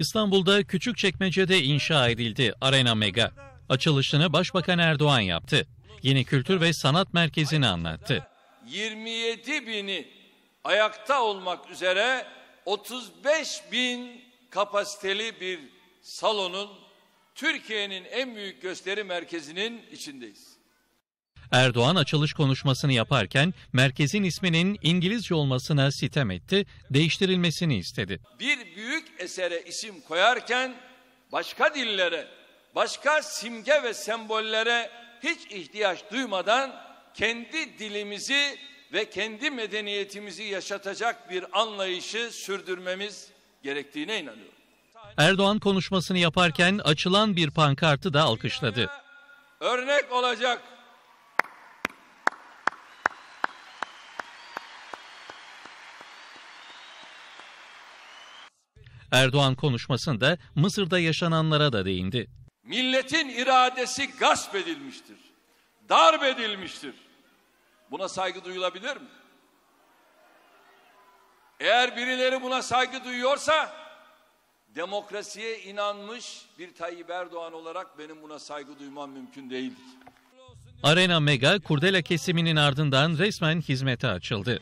İstanbul'da Küçükçekmece'de inşa edildi Arena Mega. Açılışını Başbakan Erdoğan yaptı. Yeni Kültür ve Sanat Merkezi'ni anlattı. 27 bini ayakta olmak üzere 35 bin kapasiteli bir salonun Türkiye'nin en büyük gösteri merkezinin içindeyiz. Erdoğan açılış konuşmasını yaparken merkezin isminin İngilizce olmasına sitem etti, değiştirilmesini istedi. Bir esere isim koyarken başka dillere, başka simge ve sembollere hiç ihtiyaç duymadan kendi dilimizi ve kendi medeniyetimizi yaşatacak bir anlayışı sürdürmemiz gerektiğine inanıyorum. Erdoğan konuşmasını yaparken açılan bir pankartı da alkışladı. Örnek olacak Erdoğan konuşmasında Mısır'da yaşananlara da değindi. Milletin iradesi gasp edilmiştir. Darp edilmiştir. Buna saygı duyulabilir mi? Eğer birileri buna saygı duyuyorsa demokrasiye inanmış bir Tayyip Erdoğan olarak benim buna saygı duymam mümkün değildir. Arena Mega kurdela kesiminin ardından resmen hizmete açıldı.